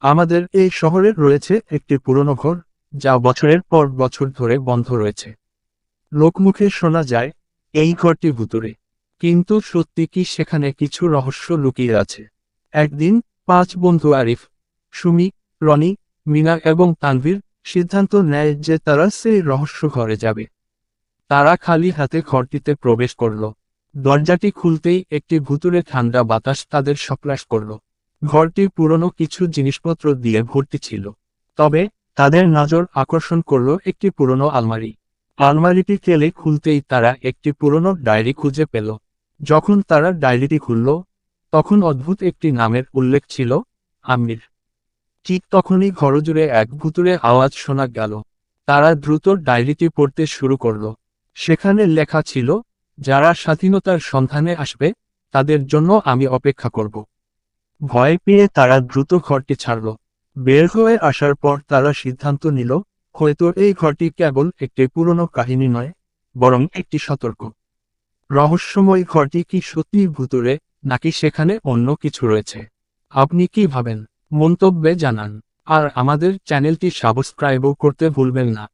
আমাদের এই শহরে রয়েছে একটি পুরনো ঘর, যা বছরের পর বছর ধরে বন্ধ রয়েছে। লোকমুখে শোনা যায়, এই ঘরটি ভুতুরে কিন্তু সত্যি কি সেখানে কিছু রহস্য লুকিয়ে আছে? একদিন, পাঁচ বন্ধু আরিফ, সুমি, রনি, মিনা এবং তানভীর সিদ্ধান্ত নেয় যে তারা সেই রহস্য ঘরে যাবে। তারা খালি হাতে ঘরটিতে প্রবেশ করল। দরজাটি খুলতেই একটি ভুতুরে ঠান্ডা বাতাস তাদের সক্রাস করল। ঘরটি পুরনো কিছু জিনিসপত্র দিয়ে ভর্তি ছিল। তবে, তাদের নজর আকর্ষণ করল একটি পুরনো আলমারি। আলমারিটি তেলে খুলতেই তারা একটি পুরনো ডায়েরি খুঁজে পেল। যখন তারা ডায়েরিটি খুলল, তখন অদ্ভুত একটি নামের উল্লেখ ছিল, আমির। ঠিক তখনই ঘরজুড়ে এক ভুতুরে আওয়াজ শোনা গেল। তারা দ্রুত ডায়েরিটি পড়তে শুরু করল। সেখানে লেখা ছিল, যারা স্বাধীনতার সন্ধানে আসবে, তাদের জন্য আমি অপেক্ষা করব। ভয় পেয়ে তারা দ্রুত ঘরটি ছাড়ল। বের হয়ে আসার পর তারা সিদ্ধান্ত নিল, হয়তো এই ঘরটি কেবল একটি পুরনো কাহিনী নয়, বরং একটি সতর্ক। রহস্যময় ঘরটি কি সত্যি ভুতুরে নাকি সেখানে অন্য কিছু রয়েছে? আপনি কি ভাবেন? মন্তব্যে জানান। আর আমাদের চ্যানেলটি সাবস্ক্রাইবও করতে ভুলবেন না।